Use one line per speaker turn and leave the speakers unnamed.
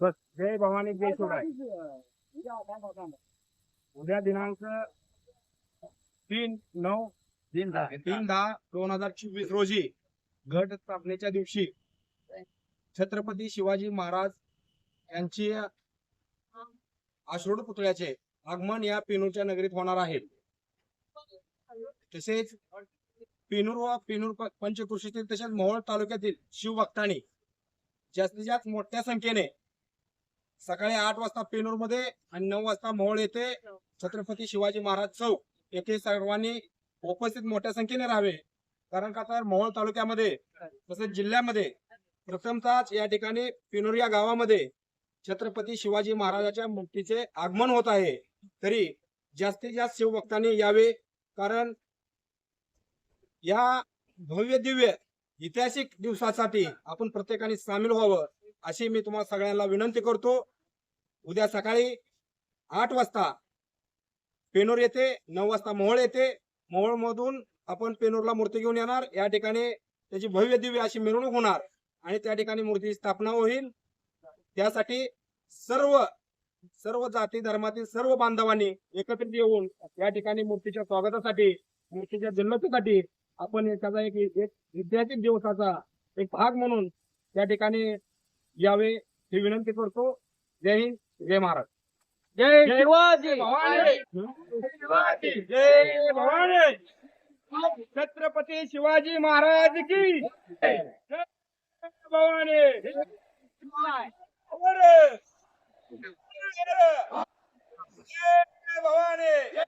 बस जय भवानी जय शिवराय. उद्या दिनांक तीन नऊ
तीन दहा.
तीन दहा दोन हजार चोवीस रोजी घट स्थापनेच्या दिवशी छत्रपती शिवाजी महाराज यांची आश्रोड पुतळ्याचे आगमन या पेनूरच्या नगरीत होणार आहे. तसेच पेनूर व पेनूर पंचकृषीतील तसेच मोहोळ तालुक्यातील शिवभक्तांनी जास्तीत जास्त मोठ्या संख्येने सकाळी आठ वाजता पेनूरमध्ये आणि नऊ वाजता मोहोळ येथे छत्रपती शिवाजी महाराज चौक येथे सर्वांनी उपस्थित मोठ्या संख्येने राहावे. कारण का तर मोहोळ तालुक्यामध्ये तसेच जिल्ह्यामध्ये प्रथमतःच या ठिकाणी पिनोर या गावामध्ये छत्रपती शिवाजी महाराजाच्या मूर्तीचे आगमन होत आहे. तरी जास्तीत जास्त शिवभक्तांनी यावे. कारण या भव्य दिव्य ऐतिहासिक दिवसासाठी आपण प्रत्येकाने सामील व्हावं. अशी मी तुम्हाला सगळ्यांना विनंती करतो. उद्या सकाळी आठ वाजता पेनोर येथे नऊ वाजता मोहोळ येथे मोहोळमधून आपण पेनोरला मूर्ती घेऊन येणार. या ठिकाणी त्याची भव्य दिव्य अशी मिरवणूक होणार आणि त्या ठिकाणी मूर्तीची स्थापना होईल. त्यासाठी सर्व सर्व जाती धर्मातील सर्व बांधवांनी एकत्रित येऊन या ठिकाणी मूर्तीच्या स्वागतासाठी मूर्तीच्या जन्मतेसाठी आपण एखादा एक एक ऐतिहासिक दिवसाचा एक भाग म्हणून त्या ठिकाणी यावे ही विनंती करतो. जय हिंद जय महाराज. जय शिवाजी. भवानी जय भवानी छत्रपती शिवाजी महाराज की जय. भवानी. जय भवानी.